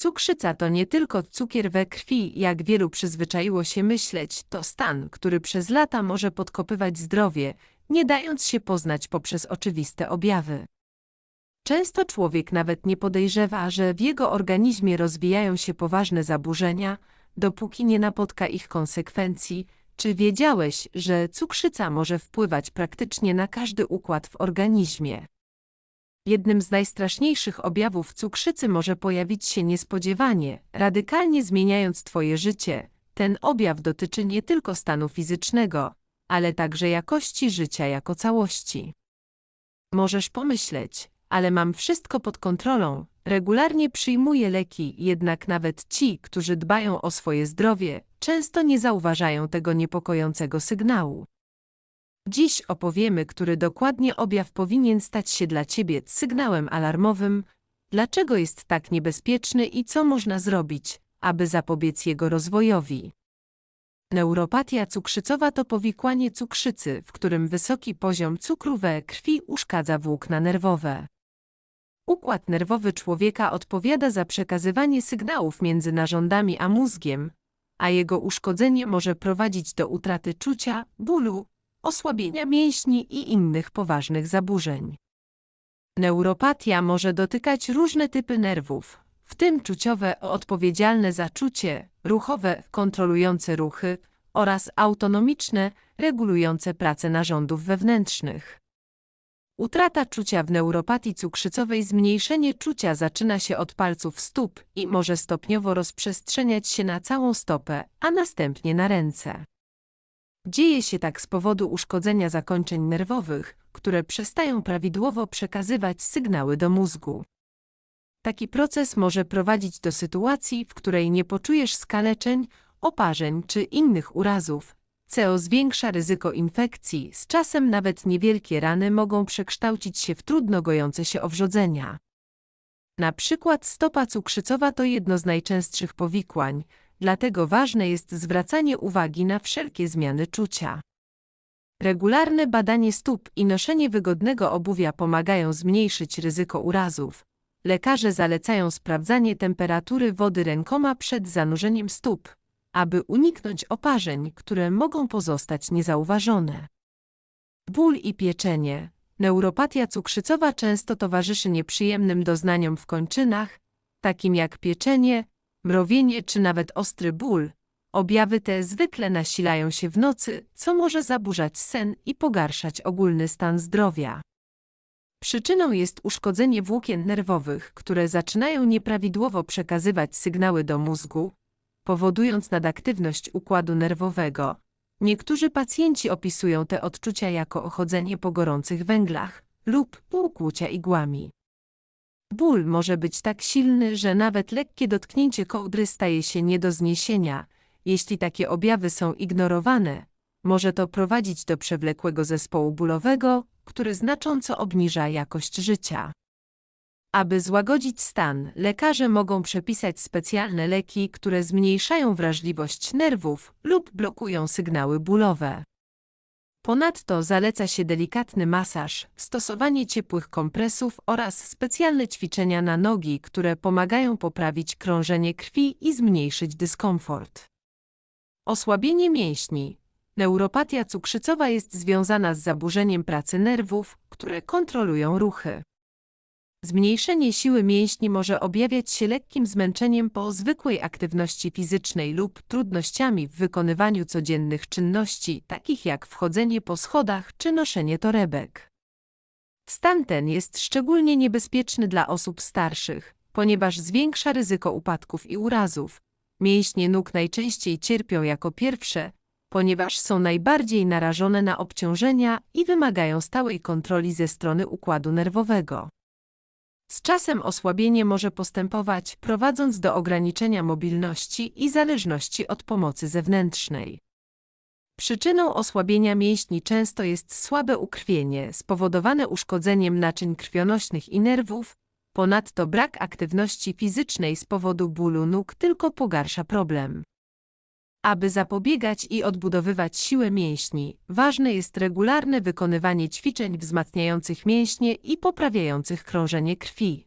Cukrzyca to nie tylko cukier we krwi, jak wielu przyzwyczaiło się myśleć, to stan, który przez lata może podkopywać zdrowie, nie dając się poznać poprzez oczywiste objawy. Często człowiek nawet nie podejrzewa, że w jego organizmie rozwijają się poważne zaburzenia, dopóki nie napotka ich konsekwencji. Czy wiedziałeś, że cukrzyca może wpływać praktycznie na każdy układ w organizmie? Jednym z najstraszniejszych objawów cukrzycy może pojawić się niespodziewanie, radykalnie zmieniając Twoje życie. Ten objaw dotyczy nie tylko stanu fizycznego, ale także jakości życia jako całości. Możesz pomyśleć, ale mam wszystko pod kontrolą, regularnie przyjmuję leki, jednak nawet ci, którzy dbają o swoje zdrowie, często nie zauważają tego niepokojącego sygnału. Dziś opowiemy, który dokładnie objaw powinien stać się dla Ciebie sygnałem alarmowym, dlaczego jest tak niebezpieczny i co można zrobić, aby zapobiec jego rozwojowi. Neuropatia cukrzycowa to powikłanie cukrzycy, w którym wysoki poziom cukru we krwi uszkadza włókna nerwowe. Układ nerwowy człowieka odpowiada za przekazywanie sygnałów między narządami a mózgiem, a jego uszkodzenie może prowadzić do utraty czucia, bólu, osłabienia mięśni i innych poważnych zaburzeń. Neuropatia może dotykać różne typy nerwów, w tym czuciowe odpowiedzialne za czucie, ruchowe kontrolujące ruchy oraz autonomiczne regulujące pracę narządów wewnętrznych. Utrata czucia w neuropatii cukrzycowej Zmniejszenie czucia zaczyna się od palców stóp i może stopniowo rozprzestrzeniać się na całą stopę, a następnie na ręce. Dzieje się tak z powodu uszkodzenia zakończeń nerwowych, które przestają prawidłowo przekazywać sygnały do mózgu. Taki proces może prowadzić do sytuacji, w której nie poczujesz skaleczeń, oparzeń czy innych urazów. CO zwiększa ryzyko infekcji, z czasem nawet niewielkie rany mogą przekształcić się w trudno gojące się owrzodzenia. Na przykład stopa cukrzycowa to jedno z najczęstszych powikłań, dlatego ważne jest zwracanie uwagi na wszelkie zmiany czucia. Regularne badanie stóp i noszenie wygodnego obuwia pomagają zmniejszyć ryzyko urazów. Lekarze zalecają sprawdzanie temperatury wody rękoma przed zanurzeniem stóp, aby uniknąć oparzeń, które mogą pozostać niezauważone. Ból i pieczenie. Neuropatia cukrzycowa często towarzyszy nieprzyjemnym doznaniom w kończynach, takim jak pieczenie, mrowienie czy nawet ostry ból. Objawy te zwykle nasilają się w nocy, co może zaburzać sen i pogarszać ogólny stan zdrowia. Przyczyną jest uszkodzenie włókien nerwowych, które zaczynają nieprawidłowo przekazywać sygnały do mózgu, powodując nadaktywność układu nerwowego. Niektórzy pacjenci opisują te odczucia jako ochodzenie po gorących węglach lub półkłucia igłami. Ból może być tak silny, że nawet lekkie dotknięcie kołdry staje się nie do zniesienia. Jeśli takie objawy są ignorowane, może to prowadzić do przewlekłego zespołu bólowego, który znacząco obniża jakość życia. Aby złagodzić stan, lekarze mogą przepisać specjalne leki, które zmniejszają wrażliwość nerwów lub blokują sygnały bólowe. Ponadto zaleca się delikatny masaż, stosowanie ciepłych kompresów oraz specjalne ćwiczenia na nogi, które pomagają poprawić krążenie krwi i zmniejszyć dyskomfort. Osłabienie mięśni. Neuropatia cukrzycowa jest związana z zaburzeniem pracy nerwów, które kontrolują ruchy. Zmniejszenie siły mięśni może objawiać się lekkim zmęczeniem po zwykłej aktywności fizycznej lub trudnościami w wykonywaniu codziennych czynności, takich jak wchodzenie po schodach czy noszenie torebek. Stan ten jest szczególnie niebezpieczny dla osób starszych, ponieważ zwiększa ryzyko upadków i urazów. Mięśnie nóg najczęściej cierpią jako pierwsze, ponieważ są najbardziej narażone na obciążenia i wymagają stałej kontroli ze strony układu nerwowego. Z czasem osłabienie może postępować, prowadząc do ograniczenia mobilności i zależności od pomocy zewnętrznej. Przyczyną osłabienia mięśni często jest słabe ukrwienie spowodowane uszkodzeniem naczyń krwionośnych i nerwów, ponadto brak aktywności fizycznej z powodu bólu nóg tylko pogarsza problem. Aby zapobiegać i odbudowywać siłę mięśni, ważne jest regularne wykonywanie ćwiczeń wzmacniających mięśnie i poprawiających krążenie krwi.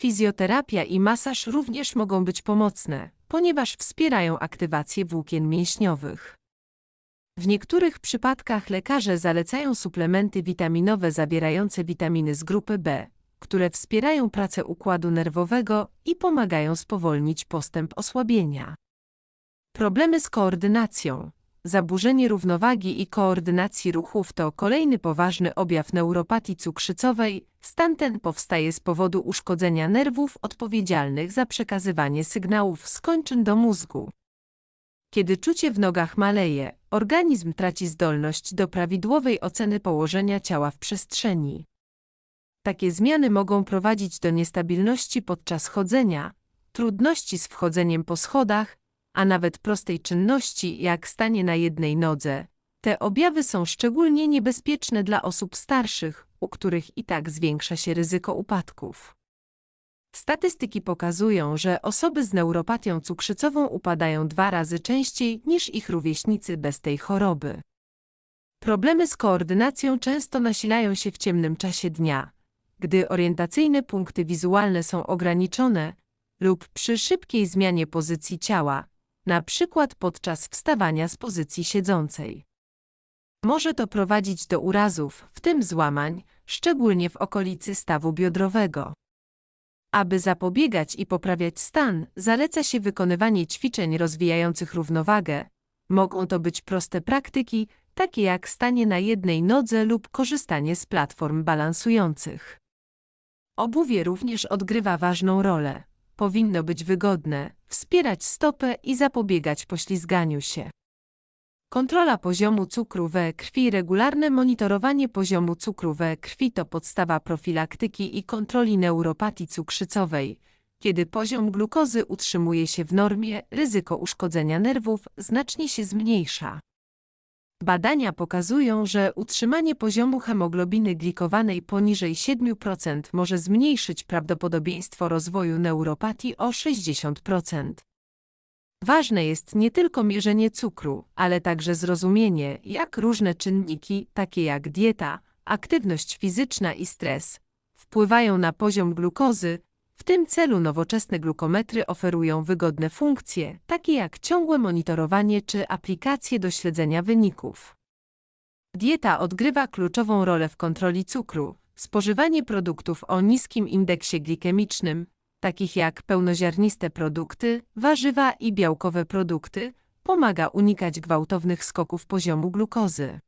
Fizjoterapia i masaż również mogą być pomocne, ponieważ wspierają aktywację włókien mięśniowych. W niektórych przypadkach lekarze zalecają suplementy witaminowe zawierające witaminy z grupy B, które wspierają pracę układu nerwowego i pomagają spowolnić postęp osłabienia. Problemy z koordynacją. Zaburzenie równowagi i koordynacji ruchów to kolejny poważny objaw neuropatii cukrzycowej. Stan ten powstaje z powodu uszkodzenia nerwów odpowiedzialnych za przekazywanie sygnałów z kończyn do mózgu. Kiedy czucie w nogach maleje, organizm traci zdolność do prawidłowej oceny położenia ciała w przestrzeni. Takie zmiany mogą prowadzić do niestabilności podczas chodzenia, trudności z wchodzeniem po schodach, a nawet prostej czynności jak stanie na jednej nodze. Te objawy są szczególnie niebezpieczne dla osób starszych, u których i tak zwiększa się ryzyko upadków. Statystyki pokazują, że osoby z neuropatią cukrzycową upadają dwa razy częściej niż ich rówieśnicy bez tej choroby. Problemy z koordynacją często nasilają się w ciemnym czasie dnia, gdy orientacyjne punkty wizualne są ograniczone lub przy szybkiej zmianie pozycji ciała, na przykład podczas wstawania z pozycji siedzącej. Może to prowadzić do urazów, w tym złamań, szczególnie w okolicy stawu biodrowego. Aby zapobiegać i poprawiać stan, zaleca się wykonywanie ćwiczeń rozwijających równowagę. Mogą to być proste praktyki, takie jak stanie na jednej nodze lub korzystanie z platform balansujących. Obuwie również odgrywa ważną rolę. Powinno być wygodne, wspierać stopę i zapobiegać poślizganiu się. Kontrola poziomu cukru we krwi Regularne monitorowanie poziomu cukru we krwi to podstawa profilaktyki i kontroli neuropatii cukrzycowej. Kiedy poziom glukozy utrzymuje się w normie, ryzyko uszkodzenia nerwów znacznie się zmniejsza. Badania pokazują, że utrzymanie poziomu hemoglobiny glikowanej poniżej 7% może zmniejszyć prawdopodobieństwo rozwoju neuropatii o 60%. Ważne jest nie tylko mierzenie cukru, ale także zrozumienie, jak różne czynniki, takie jak dieta, aktywność fizyczna i stres, wpływają na poziom glukozy. W tym celu nowoczesne glukometry oferują wygodne funkcje, takie jak ciągłe monitorowanie czy aplikacje do śledzenia wyników. Dieta odgrywa kluczową rolę w kontroli cukru. Spożywanie produktów o niskim indeksie glikemicznym, takich jak pełnoziarniste produkty, warzywa i białkowe produkty, pomaga unikać gwałtownych skoków poziomu glukozy.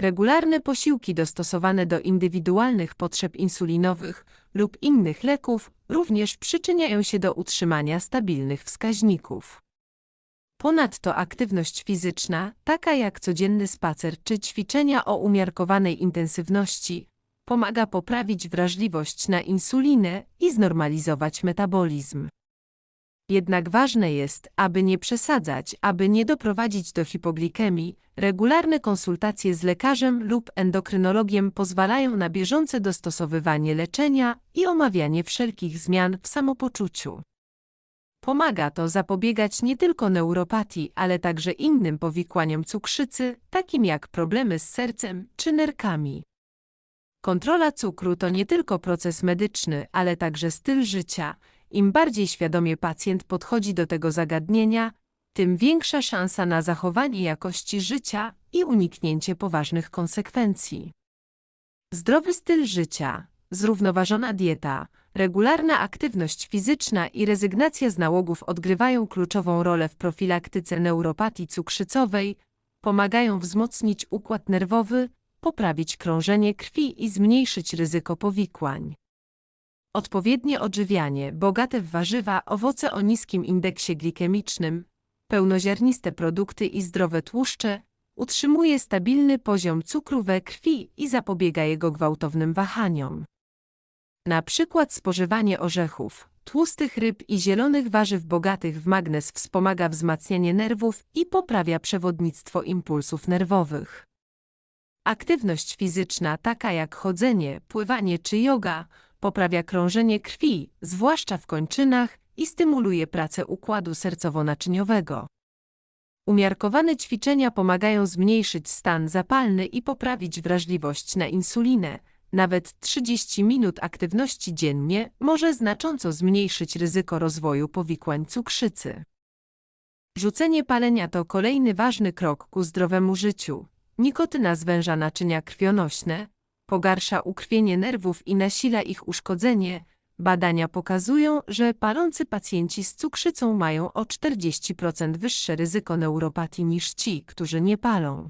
Regularne posiłki dostosowane do indywidualnych potrzeb insulinowych lub innych leków również przyczyniają się do utrzymania stabilnych wskaźników. Ponadto aktywność fizyczna, taka jak codzienny spacer czy ćwiczenia o umiarkowanej intensywności, pomaga poprawić wrażliwość na insulinę i znormalizować metabolizm. Jednak ważne jest, aby nie przesadzać, aby nie doprowadzić do hipoglikemii. Regularne konsultacje z lekarzem lub endokrynologiem pozwalają na bieżące dostosowywanie leczenia i omawianie wszelkich zmian w samopoczuciu. Pomaga to zapobiegać nie tylko neuropatii, ale także innym powikłaniom cukrzycy, takim jak problemy z sercem czy nerkami. Kontrola cukru to nie tylko proces medyczny, ale także styl życia. Im bardziej świadomie pacjent podchodzi do tego zagadnienia, tym większa szansa na zachowanie jakości życia i uniknięcie poważnych konsekwencji. Zdrowy styl życia, zrównoważona dieta, regularna aktywność fizyczna i rezygnacja z nałogów odgrywają kluczową rolę w profilaktyce neuropatii cukrzycowej, pomagają wzmocnić układ nerwowy, poprawić krążenie krwi i zmniejszyć ryzyko powikłań. Odpowiednie odżywianie, bogate w warzywa, owoce o niskim indeksie glikemicznym, pełnoziarniste produkty i zdrowe tłuszcze utrzymuje stabilny poziom cukru we krwi i zapobiega jego gwałtownym wahaniom. Na przykład spożywanie orzechów, tłustych ryb i zielonych warzyw bogatych w magnez wspomaga wzmacnianie nerwów i poprawia przewodnictwo impulsów nerwowych. Aktywność fizyczna, taka jak chodzenie, pływanie czy yoga, poprawia krążenie krwi, zwłaszcza w kończynach i stymuluje pracę układu sercowo-naczyniowego. Umiarkowane ćwiczenia pomagają zmniejszyć stan zapalny i poprawić wrażliwość na insulinę, Nawet 30 minut aktywności dziennie może znacząco zmniejszyć ryzyko rozwoju powikłań cukrzycy. Rzucenie palenia to kolejny ważny krok ku zdrowemu życiu. Nikotyna zwęża naczynia krwionośne, pogarsza ukrwienie nerwów i nasila ich uszkodzenie. Badania pokazują, że palący pacjenci z cukrzycą mają o 40% wyższe ryzyko neuropatii niż ci, którzy nie palą.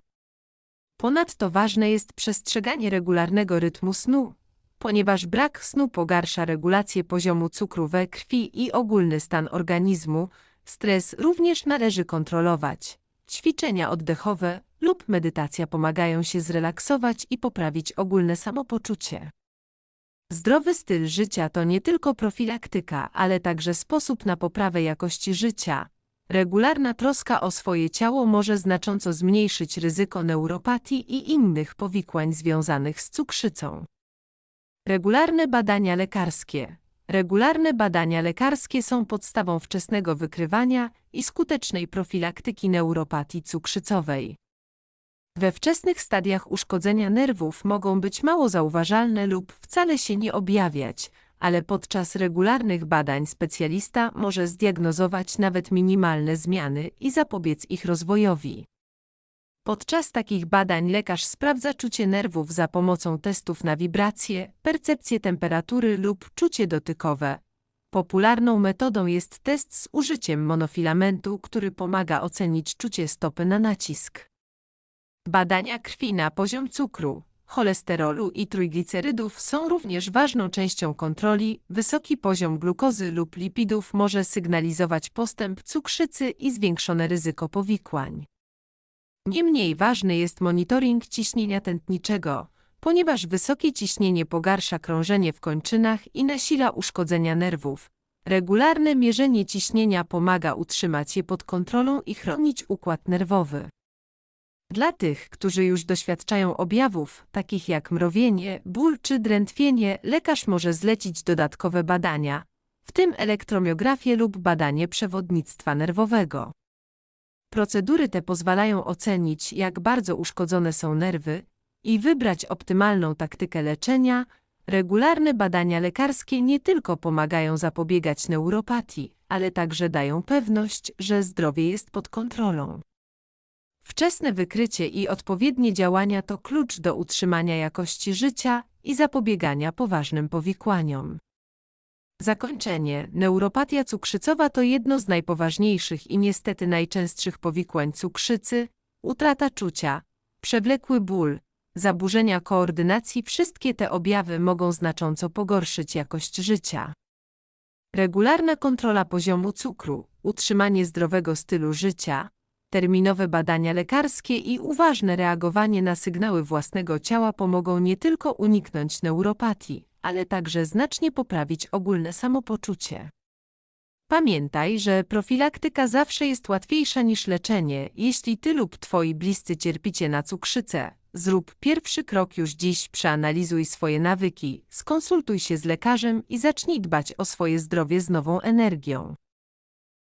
Ponadto ważne jest przestrzeganie regularnego rytmu snu, ponieważ brak snu pogarsza regulację poziomu cukru we krwi i ogólny stan organizmu. Stres również należy kontrolować. Ćwiczenia oddechowe lub medytacja pomagają się zrelaksować i poprawić ogólne samopoczucie. Zdrowy styl życia to nie tylko profilaktyka, ale także sposób na poprawę jakości życia. Regularna troska o swoje ciało może znacząco zmniejszyć ryzyko neuropatii i innych powikłań związanych z cukrzycą. Regularne badania lekarskie. Regularne badania lekarskie są podstawą wczesnego wykrywania i skutecznej profilaktyki neuropatii cukrzycowej. We wczesnych stadiach uszkodzenia nerwów mogą być mało zauważalne lub wcale się nie objawiać, ale podczas regularnych badań specjalista może zdiagnozować nawet minimalne zmiany i zapobiec ich rozwojowi. Podczas takich badań lekarz sprawdza czucie nerwów za pomocą testów na wibracje, percepcję temperatury lub czucie dotykowe. Popularną metodą jest test z użyciem monofilamentu, który pomaga ocenić czucie stopy na nacisk. Badania krwi na poziom cukru, cholesterolu i trójglicerydów są również ważną częścią kontroli. Wysoki poziom glukozy lub lipidów może sygnalizować postęp cukrzycy i zwiększone ryzyko powikłań. Niemniej ważny jest monitoring ciśnienia tętniczego, ponieważ wysokie ciśnienie pogarsza krążenie w kończynach i nasila uszkodzenia nerwów. Regularne mierzenie ciśnienia pomaga utrzymać je pod kontrolą i chronić układ nerwowy. Dla tych, którzy już doświadczają objawów, takich jak mrowienie, ból czy drętwienie, lekarz może zlecić dodatkowe badania, w tym elektromiografię lub badanie przewodnictwa nerwowego. Procedury te pozwalają ocenić, jak bardzo uszkodzone są nerwy i wybrać optymalną taktykę leczenia. Regularne badania lekarskie nie tylko pomagają zapobiegać neuropatii, ale także dają pewność, że zdrowie jest pod kontrolą. Wczesne wykrycie i odpowiednie działania to klucz do utrzymania jakości życia i zapobiegania poważnym powikłaniom. Zakończenie. Neuropatia cukrzycowa to jedno z najpoważniejszych i niestety najczęstszych powikłań cukrzycy, utrata czucia, przewlekły ból, zaburzenia koordynacji wszystkie te objawy mogą znacząco pogorszyć jakość życia. Regularna kontrola poziomu cukru, utrzymanie zdrowego stylu życia, terminowe badania lekarskie i uważne reagowanie na sygnały własnego ciała pomogą nie tylko uniknąć neuropatii, ale także znacznie poprawić ogólne samopoczucie. Pamiętaj, że profilaktyka zawsze jest łatwiejsza niż leczenie. Jeśli ty lub twoi bliscy cierpicie na cukrzycę, zrób pierwszy krok już dziś, przeanalizuj swoje nawyki, skonsultuj się z lekarzem i zacznij dbać o swoje zdrowie z nową energią.